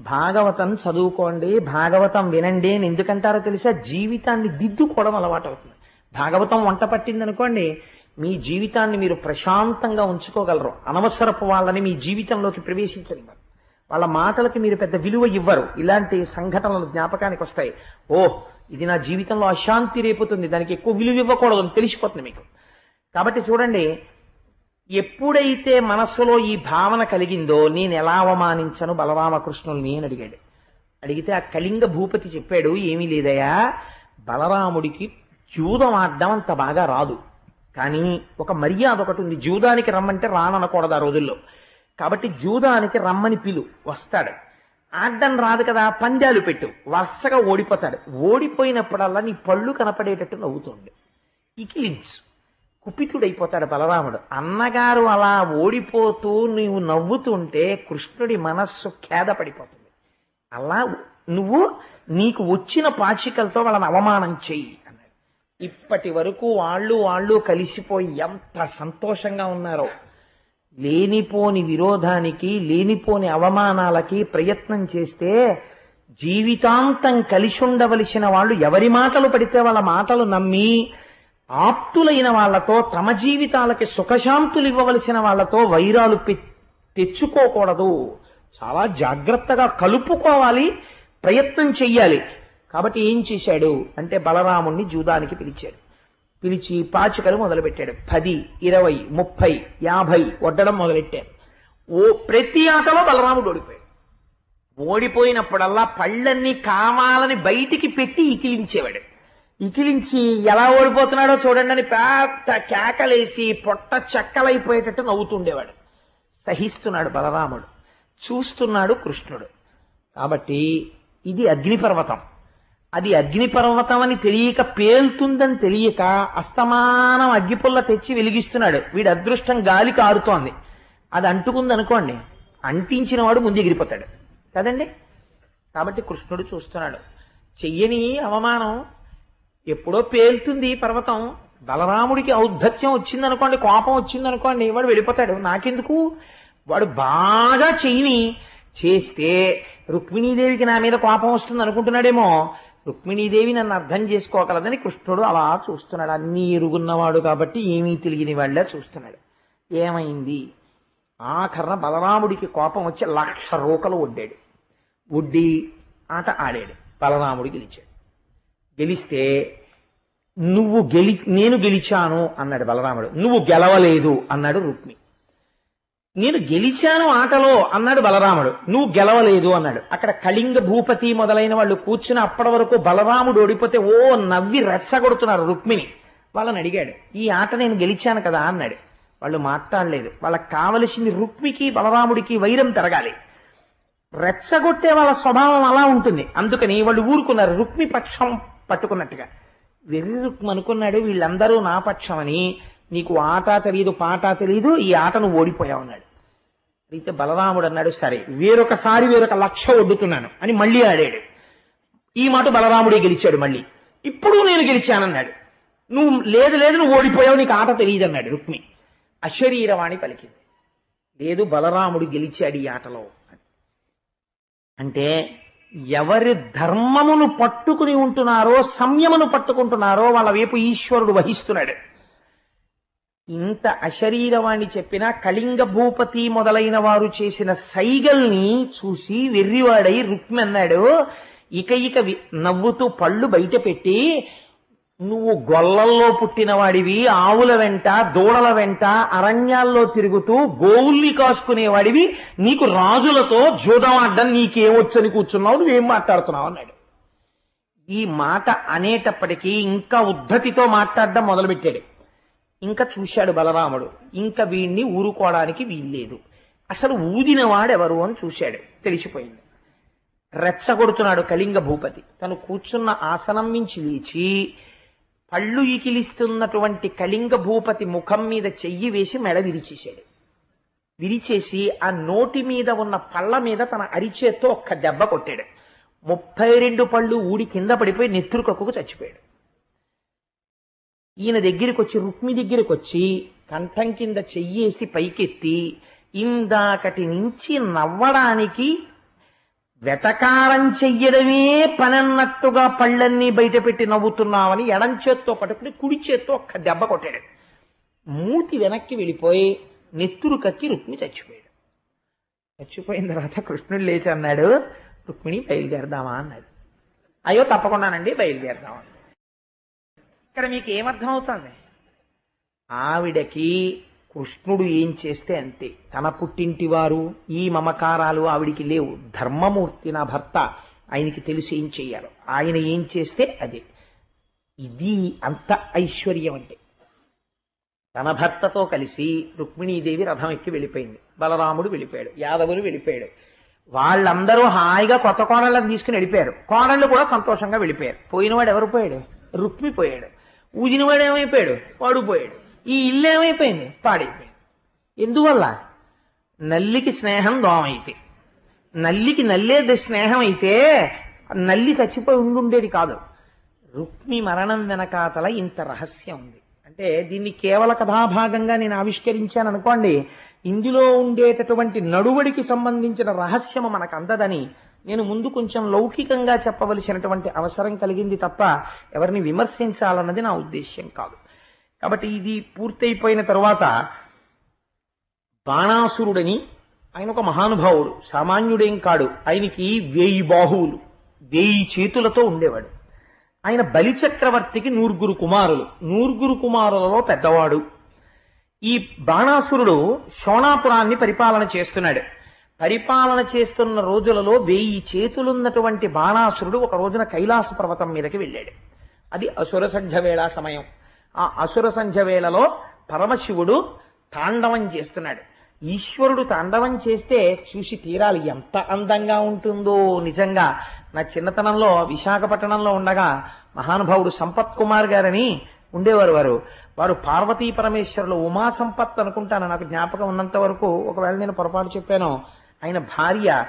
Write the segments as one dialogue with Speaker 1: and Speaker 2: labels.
Speaker 1: భాగవతం చదువుకోండి భాగవతం వినండి అని ఎందుకంటారో తెలుసా? జీవితాన్ని దిద్దుకోవడం అలవాటు అవుతుంది భాగవతం వంట పట్టింది అనుకోండి మీ జీవితాన్ని మీరు ప్రశాంతంగా ఉంచుకోగలరు. అనవసరపు వాళ్ళని మీ జీవితంలోకి ప్రవేశించనివ్వరు. వాళ్ళ మాటలకి మీరు పెద్ద విలువ ఇవ్వరు. ఇలాంటి సంఘటనలు జ్ఞాపకానికి వస్తాయి. ఓ ఇది నా జీవితంలో అశాంతి రేపుతుంది. దానికి ఎక్కువ విలువ ఇవ్వకూడదు అని తెలిసిపోతుంది మీకు. కాబట్టి చూడండి ఎప్పుడైతే మనస్సులో ఈ భావన కలిగిందో నేను ఎలా అవమానించను బలరామకృష్ణుల్ని అని అడిగాడు. అడిగితే ఆ కళింగ భూపతి చెప్పాడు ఏమీ లేదయా బలరాముడికి జూదం ఆడడం అంత బాగా రాదు. కానీ ఒక మర్యాద ఒకటి ఉంది జూదానికి రమ్మంటే రాననకూడదు ఆ రోజుల్లో. కాబట్టి జూదానికి రమ్మని పిలు వస్తాడు. ఆడడం రాదు కదా పందాలు పెట్టు వరుసగా ఓడిపోతాడు. ఓడిపోయినప్పుడల్లా నీ పళ్ళు కనపడేటట్టు నవ్వుతుంది. ఇకిలించు కుపితుడైపోతాడు బలరాముడు. అన్నగారు అలా ఓడిపోతూ నీవు నవ్వుతుంటే కృష్ణుడి మనస్సు ఖేద పడిపోతుంది అలా నువ్వు నీకు వచ్చిన పాచికలతో వాళ్ళని అవమానం చెయ్యి అన్నాడు. ఇప్పటి వరకు వాళ్ళు వాళ్ళు కలిసిపోయి ఎంత సంతోషంగా ఉన్నారో. లేనిపోని విరోధానికి లేనిపోని అవమానాలకి ప్రయత్నం చేస్తే జీవితాంతం కలిసి ఉండవలసిన వాళ్ళు ఎవరి మాటలు పడితే వాళ్ళ మాటలు నమ్మి ఆప్తులైన వాళ్ళతో తమ జీవితాలకి సుఖశాంతులు ఇవ్వవలసిన వాళ్ళతో వైరాలు పె- తెచ్చుకోకూడదు. చాలా జాగ్రత్తగా కలుపుకోవాలి ప్రయత్నం చెయ్యాలి. కాబట్టి ఏం చేశాడు? అంటే బలరాముణ్ణి జూదానికి పిలిచాడు. పిలిచి పాచికలు మొదలుపెట్టాడు. పది ఇరవై ముప్పై యాభై వడ్డడం మొదలెట్టాడు. ఓ ప్రతి ఆటలో బలరాముడు ఓడిపోయాడు. ఓడిపోయినప్పుడల్లా పళ్ళన్నీ కావాలని బయటికి పెట్టి ఇకిలించేవాడు. ఇకిలించి ఎలా ఓడిపోతున్నాడో చూడండి అని పెద్ద కేకలేసి పొట్ట చెక్కలైపోయేటట్టు నవ్వుతుండేవాడు. సహిస్తున్నాడు బలరాముడు. చూస్తున్నాడు కృష్ణుడు. కాబట్టి ఇది అగ్నిపర్వతం. అది అగ్నిపర్వతం అని తెలియక పేలుతుందని తెలియక అస్తమానం అగ్గిపుల్ల తెచ్చి వెలిగిస్తున్నాడు. వీడి అదృష్టం గాలి కారుతోంది. అది అంటుకుంది అనుకోండి అంటించిన వాడు ముందు ఎగిరిపోతాడు కదండి? కాబట్టి కృష్ణుడు చూస్తున్నాడు. చెయ్యని అవమానం ఎప్పుడో పేలుతుంది పర్వతం. బలరాముడికి ఔద్ధత్యం వచ్చిందనుకోండి కోపం వచ్చిందనుకోండి వాడు వెళ్ళిపోతాడు. నాకెందుకు? వాడు బాగా చేయని చేస్తే రుక్మిణీదేవికి నా మీద కోపం వస్తుంది అనుకుంటున్నాడేమో. రుక్మిణీదేవి నన్ను అర్థం చేసుకోగలదని కృష్ణుడు అలా చూస్తున్నాడు. అన్నీ ఎరుగున్నవాడు కాబట్టి ఏమీ తెలియని వాళ్ళే చూస్తున్నాడు. ఏమైంది? ఆఖరణ బలరాముడికి కోపం వచ్చి లక్ష రూకలు ఒడ్డాడు ఒడ్డి ఆట ఆడాడు. బలరాముడికి గెలిచాడు. గెలిస్తే నువ్వు గెలి నేను గెలిచాను అన్నాడు బలరాముడు. నువ్వు గెలవలేదు అన్నాడు రుక్మి. నేను గెలిచాను ఆటలో అన్నాడు బలరాముడు. నువ్వు గెలవలేదు అన్నాడు. అక్కడ కళింగ భూపతి మొదలైన వాళ్ళు కూర్చుని అప్పటి వరకు బలరాముడు ఓడిపోతే ఓ నవ్వి రెచ్చగొడుతున్నారు రుక్మిణి. వాళ్ళని అడిగాడు ఈ ఆట నేను గెలిచాను కదా అన్నాడు. వాళ్ళు మాట్లాడలేదు. వాళ్ళకి కావలసింది రుక్మికి బలరాముడికి వైరం పెరగాలి. రెచ్చగొట్టే వాళ్ళ స్వభావం అలా ఉంటుంది. అందుకని వాళ్ళు ఊరుకున్నారు రుక్మి పక్షం పట్టుకున్నట్టుగా. వెర్రి రుక్మి అనుకున్నాడు వీళ్ళందరూ నా పక్షమని. నీకు ఆట తెలియదు పాట తెలియదు ఈ ఆటను ఓడిపోయావు అన్నాడు. అయితే బలరాముడు అన్నాడు సరే వేరొకసారి వేరొక లక్ష ఒడ్డుతున్నాను అని మళ్ళీ ఆడాడు. ఈ మాట బలరాముడే గెలిచాడు మళ్ళీ. ఇప్పుడు నేను గెలిచానన్నాడు. నువ్వు లేదు లేదు నువ్వు ఓడిపోయావు నీకు ఆట తెలియదు అన్నాడు రుక్మి. అశరీరవాణి పలికింది. లేదు బలరాముడు గెలిచాడు ఈ ఆటలో అంటే ఎవరి ధర్మమును పట్టుకుని ఉంటున్నారో సంయమును పట్టుకుంటున్నారో వాళ్ళ వైపు ఈశ్వరుడు వహిస్తున్నాడు. ఇంత అశరీరవాణి చెప్పిన కళింగ భూపతి మొదలైన వారు చేసిన సైగల్ని చూసి వెర్రివాడై రుక్మి అన్నాడు ఇక ఇక నవ్వుతూ పళ్ళు బయట పెట్టి నువ్వు గొల్లల్లో పుట్టినవాడివి ఆవుల వెంట దూడల వెంట అరణ్యాల్లో తిరుగుతూ గోవుల్ని కాసుకునేవాడివి నీకు రాజులతో జూదం ఆడ్డం నీకేమొచ్చని కూర్చున్నావు నువ్వేం మాట్లాడుతున్నావు అన్నాడు. ఈ మాట అనేటప్పటికీ ఇంకా ఉద్ధతితో మాట్లాడడం మొదలుపెట్టాడు. ఇంకా చూశాడు బలరాముడు ఇంకా వీణ్ణి ఊరుకోవడానికి వీల్లేదు. అసలు ఊదినవాడెవరు అని చూశాడు తెలిసిపోయింది. రెచ్చగొడుతున్నాడు కళింగ భూపతి. తను కూర్చున్న ఆసనం నుంచి లేచి పళ్ళు ఇకిలిస్తున్నటువంటి కళింగ భూపతి ముఖం మీద చెయ్యి వేసి మెడ విరిచేశాడు. విరిచేసి ఆ నోటి మీద ఉన్న పళ్ళ మీద తన అరిచేత్తో ఒక్క దెబ్బ కొట్టాడు. ముప్పై రెండు పళ్ళు ఊడి కింద పడిపోయి నెత్తురు కక్కుకు చచ్చిపోయాడు. ఈయన దగ్గరికి వచ్చి రుక్మి దగ్గరికి వచ్చి కంఠం కింద చెయ్యేసి పైకెత్తి ఇందాకటి నుంచి నవ్వడానికి వెటకారం చెయ్యడమే పనన్నట్టుగా పళ్ళన్నీ బయటపెట్టి నవ్వుతున్నామని ఎడం చేత్తో పట్టుకుని కుడి చేత్తో ఒక్క దెబ్బ కొట్టాడు. మూతి వెనక్కి వెళ్ళిపోయి నెత్తురు కక్కి రుక్మి చచ్చిపోయాడు. చచ్చిపోయిన తర్వాత కృష్ణుడు లేచి అన్నాడు రుక్మిణి బయలుదేరదామా? అన్నాడు. అయ్యో తప్పకుండానండి బయలుదేరదామా? ఇక్కడ మీకు ఏమర్థం అవుతుంది ఆవిడకి కృష్ణుడు ఏం చేస్తే అంతే. తన పుట్టింటి వారు ఈ మమకారాలు ఆవిడికి లేవు. ధర్మమూర్తి నా భర్త. ఆయనకి తెలిసి ఏం చెయ్యాలో. ఆయన ఏం చేస్తే అదే. ఇది అంత ఐశ్వర్యం అంటే. తన భర్తతో కలిసి రుక్మిణీదేవి రథం ఎక్కి వెళ్ళిపోయింది. బలరాముడు వెళ్ళిపోయాడు. యాదవులు వెళ్ళిపోయాడు. వాళ్ళందరూ హాయిగా కొత్త కోడళ్ళని తీసుకుని వెళ్ళిపోయారు. కోడళ్ళు కూడా సంతోషంగా వెళ్ళిపోయారు. పోయినవాడు ఎవరు పోయాడు? రుక్మి పోయాడు. ఊదినవాడు ఏమైపోయాడు? వాడు పోయాడు. ఈ ఇల్లు ఏమైపోయింది? పాడైపోయింది. ఎందువల్ల? నల్లికి స్నేహం దోమైతే నల్లికి నల్లేది స్నేహం అయితే నల్లి చచ్చిపోయి ఉండుండేది కాదు. రుక్మి మరణం వెనకాతల ఇంత రహస్యం ఉంది. అంటే దీన్ని కేవల కథాభాగంగా నేను ఆవిష్కరించాను అనుకోండి ఇందులో ఉండేటటువంటి నడువడికి సంబంధించిన రహస్యము మనకు అందదని నేను ముందు కొంచెం లౌకికంగా చెప్పవలసినటువంటి అవసరం కలిగింది తప్ప ఎవరిని విమర్శించాలన్నది నా ఉద్దేశ్యం కాదు. కాబట్టి ఇది పూర్తయిపోయిన తరువాత బాణాసురుడని ఆయన ఒక మహానుభావుడు సామాన్యుడేం కాడు. ఆయనకి వేయి బాహువులు వేయి చేతులతో ఉండేవాడు. ఆయన బలిచక్రవర్తికి నూరుగురు కుమారులు. నూరుగురు కుమారులలో పెద్దవాడు. ఈ బాణాసురుడు శోణాపురాన్ని పరిపాలన చేస్తున్నాడు. పరిపాలన చేస్తున్న రోజులలో వెయ్యి చేతులున్నటువంటి బాణాసురుడు ఒక రోజున కైలాస పర్వతం మీదకి వెళ్ళాడు. అది అసుర సంధ్య వేళ సమయం. ఆ అసుర సంధ్య వేళలో పరమశివుడు తాండవం చేస్తున్నాడు. ఈశ్వరుడు తాండవం చేస్తే చూసి తీరాలి ఎంత అందంగా ఉంటుందో. నిజంగా నా చిన్నతనంలో విశాఖపట్నంలో ఉండగా మహానుభావుడు సంపత్ కుమార్ గారని ఉండేవారు వారు. వారు పార్వతీ పరమేశ్వరులు ఉమా సంపత్ అనుకుంటాను. నాకు జ్ఞాపకం ఉన్నంత వరకు ఒకవేళ నేను పొరపాటు చెప్పాను ఆయన భార్య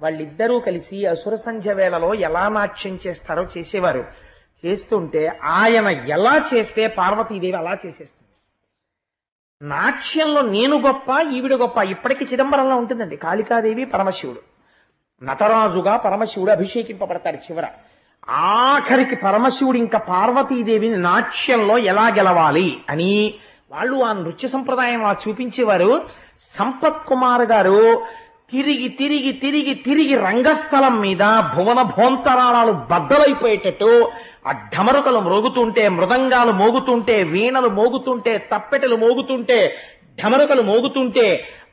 Speaker 1: వాళ్ళిద్దరూ కలిసి అసుర సంధ్య వేళలో ఎలా నాట్యం చేస్తారో చేసేవారు. చేస్తుంటే ఆయన ఎలా చేస్తే పార్వతీదేవి అలా చేసేస్తుంది? నాట్యంలో నేను గొప్ప ఈవిడ గొప్ప ఇప్పటికీ చిదంబరంలో ఉంటుందండి. కాళికాదేవి పరమశివుడు. నటరాజుగా పరమశివుడు అభిషేకింపబడతాడు చివర. ఆఖరికి పరమశివుడు ఇంకా పార్వతీదేవిని నాట్యంలో ఎలా గెలవాలి అని వాళ్ళు ఆ నృత్య సంప్రదాయం అలా చూపించేవారు. సంపత్ కుమార్ గారు తిరిగి తిరిగి తిరిగి తిరిగి రంగస్థలం మీద భువన భోంతరాళాలు బద్దలైపోయేటట్టు ఆ ఢమరుకలు మ్రోగుతుంటే మృదంగాలు మోగుతుంటే వీణలు మోగుతుంటే తప్పెటలు మోగుతుంటే ఢమరుకలు మోగుతుంటే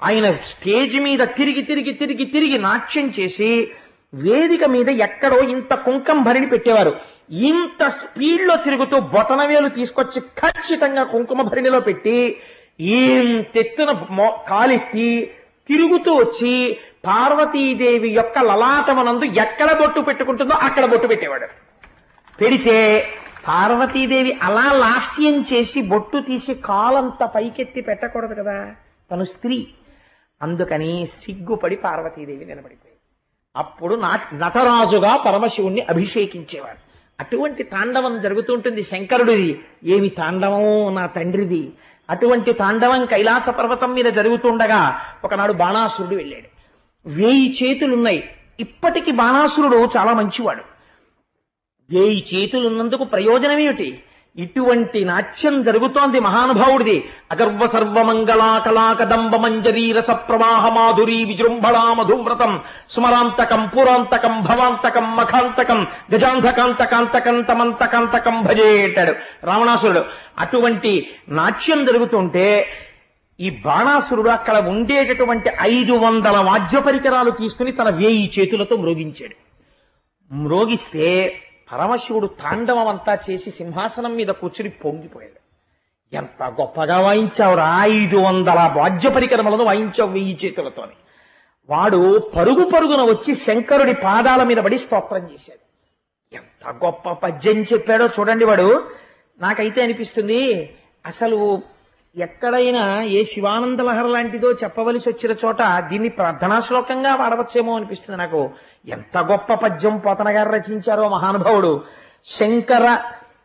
Speaker 1: ఆయన స్టేజ్ మీద తిరిగి తిరిగి తిరిగి తిరిగి నాట్యం చేసి వేదిక మీద ఎక్కడో ఇంత కుంకం భరిణి పెట్టేవారు. ఇంత స్పీడ్లో తిరుగుతూ బొటనవేలు తీసుకొచ్చి ఖచ్చితంగా కుంకుమ భరిణిలో పెట్టి ఇంతెత్తున మో- కాలెత్తి తిరుగుతూ వచ్చి పార్వతీదేవి యొక్క లలాటమనందు ఎక్కడ బొట్టు పెట్టుకుంటుందో అక్కడ బొట్టు పెట్టేవాడు. పెడితే పార్వతీదేవి అలా లాస్యం చేసి బొట్టు తీసి కాలంత పైకెత్తి పెట్టకూడదు కదా తను స్త్రీ. అందుకని సిగ్గుపడి పార్వతీదేవి నిలబడిపోయింది. అప్పుడు నా నటరాజుగా పరమశివుణ్ణి అభిషేకించేవాడు. అటువంటి తాండవం జరుగుతుంటుంది శంకరుడిది. ఏమి తాండవం నా తండ్రిది. అటువంటి తాండవం కైలాస పర్వతం మీద జరుగుతుండగా ఒకనాడు బాణాసురుడు వెళ్ళాడు. వేయి చేతులున్నాయి. ఇప్పటికి బాణాసురుడు చాలా మంచివాడు. వేయి చేతులున్నందుకు ప్రయోజనం ఏమిటి ఇటువంటి నాట్యం జరుగుతోంది మహానుభావుడిది. అగర్వ సర్వమంగళా కళాకదంబ మంజరీ రస ప్రవాహ మాధురీ విజృంభళా మధువ్రతం స్మరాంతకం పురాంతకం భవాంతకం మఖాంతకం గజాంధకాంతకాంతకం తమంతకాంతకం రావణాసురుడు. అటువంటి నాట్యం జరుగుతుంటే ఈ బాణాసురుడు అక్కడ ఉండేటటువంటి ఐదు వందల వాద్య పరికరాలు తీసుకుని తన వేయి చేతులతో మ్రోగించాడు. మ్రోగిస్తే పరమశివుడు తాండవం అంతా చేసి సింహాసనం మీద కూర్చుని పొంగిపోయాడు. ఎంత గొప్పగా వాయించావురా ఐదు వందల వాద్య పరికరములను వాయించావు వెయ్యి చేతులతోని. వాడు పరుగు పరుగున వచ్చి శంకరుడి పాదాల మీద పడి స్తోత్రం చేశాడు. ఎంత గొప్ప పద్యం చెప్పాడో చూడండి వాడు. నాకైతే అనిపిస్తుంది అసలు ఎక్కడైనా ఏ శివానంద లహర లాంటిదో చెప్పవలసి వచ్చిన చోట దీన్ని ప్రార్థనా శ్లోకంగా వాడవచ్చేమో అనిపిస్తుంది నాకు. ఎంత గొప్ప పద్యం పోతన గారు రచించారో మహానుభావుడు. శంకర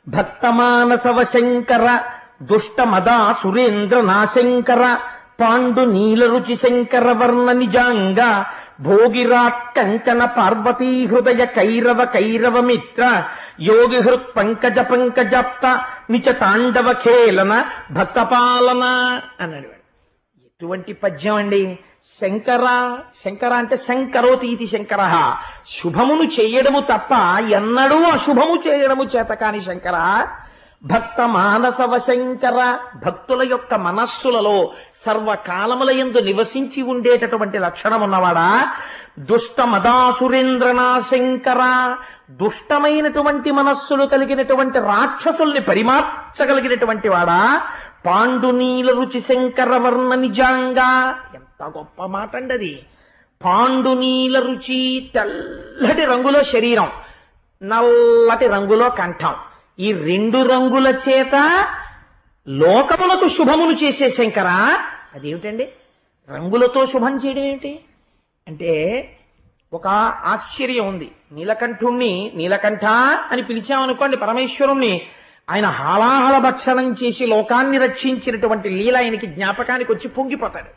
Speaker 1: భక్తమానసవ శంకర దుష్ట మదా సురేంద్ర నాశంకర పాండు నీల రుచి శంకర వర్ణ నిజాంగ భోగిరాట్ కంకణ పార్వతీ హృదయ కైరవ కైరవ మిత్ర యోగి హృత్ పంకజ పంకజప్త నిచ తాండవ ఖేళన భక్తపాలన అన్నాడు వాడు. ఎటువంటి పద్యం అండి? శంకర శంకర అంటే శంకరోతి ఇది శంకర. శుభమును చేయడము తప్ప ఎన్నడూ అశుభము చేయడము చేత కాని శంకర. భక్త మానసవ శంకర భక్తుల యొక్క మనస్సులలో సర్వకాలములయందు నివసించి ఉండేటటువంటి లక్షణం ఉన్నవాడా? దుష్ట మదాసురేంద్రనా శంకర దుష్టమైనటువంటి మనస్సులు కలిగినటువంటి రాక్షసుల్ని పరిమార్చగలిగినటువంటి వాడా? పాండునీల రుచి శంకర వర్ణ నిజాంగా. ఎంత గొప్ప మాట అండి అది పాండునీల రుచి తెల్లటి రంగులో శరీరం నల్లటి రంగులో కంఠం. ఈ రెండు రంగుల చేత లోకములకు శుభమును చేసే శంకర అదేమిటండి? రంగులతో శుభం చేయడం ఏమిటి? అంటే ఒక ఆశ్చర్యం ఉంది. నీలకంఠుణ్ణి నీలకంఠ అని పిలిచామనుకోండి పరమేశ్వరుణ్ణి ఆయన హాలాహల భక్షణం చేసి లోకాన్ని రక్షించినటువంటి లీల ఆయనకి జ్ఞాపకానికి వచ్చి పొంగిపోతాడు.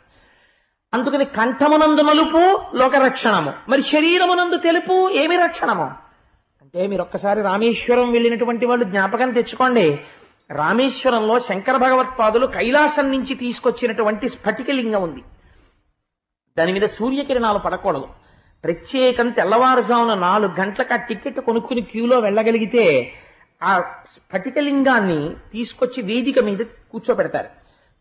Speaker 1: అందుకని కంఠమునందు నలుపు లోక రక్షణము మరి శరీరమునందు తెలుపు ఏమి రక్షణము? అంటే మీరు ఒక్కసారి రామేశ్వరం వెళ్ళినటువంటి వాళ్ళు జ్ఞాపకం తెచ్చుకోండి. రామేశ్వరంలో శంకర భగవత్పాదులు కైలాసం నుంచి తీసుకొచ్చినటువంటి స్ఫటికలింగం ఉంది. దాని మీద సూర్యకిరణాలు పడకూడదు. ప్రత్యేకం తెల్లవారుజామున నాలుగు గంటలకు ఆ టికెట్ కొనుక్కుని క్యూలో వెళ్ళగలిగితే ఆ స్ఫటికలింగాన్ని తీసుకొచ్చి వేదిక మీద కూర్చోబెడతారు.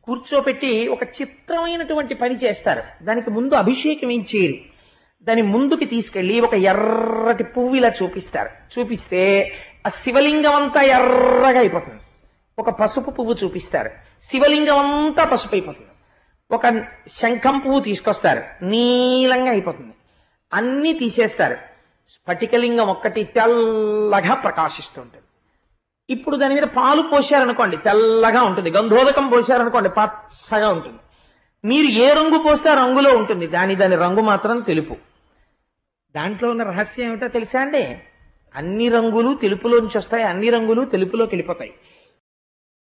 Speaker 1: కూర్చోపెట్టి ఒక చిత్రమైనటువంటి పని చేస్తారు. దానికి ముందు అభిషేకం ఏం చేయరు. దాని ముందుకి తీసుకెళ్ళి ఒక ఎర్రటి పువ్వు ఇలా చూపిస్తారు. చూపిస్తే ఆ శివలింగం అంతా ఎర్రగా అయిపోతుంది. ఒక పసుపు పువ్వు చూపిస్తారు. శివలింగం అంతా పసుపు అయిపోతుంది. ఒక శంఖం పువ్వు తీసుకొస్తారు. నీలంగా అయిపోతుంది. అన్ని తీసేస్తారు. స్ఫటికలింగం ఒక్కటి తెల్లగా ప్రకాశిస్తుంటుంది. ఇప్పుడు దాని మీద పాలు పోశారనుకోండి తెల్లగా ఉంటుంది. గంధోదకం పోసారనుకోండి పచ్చగా ఉంటుంది. మీరు ఏ రంగు పోస్తే ఆ రంగులో ఉంటుంది. దాని దాని రంగు మాత్రం తెలుపు. దాంట్లో ఉన్న రహస్యం ఏమిటో తెలుసా అండి? అన్ని రంగులు తెలుపులోంచి వస్తాయి అన్ని రంగులు తెలుపులోకి వెళ్ళిపోతాయి.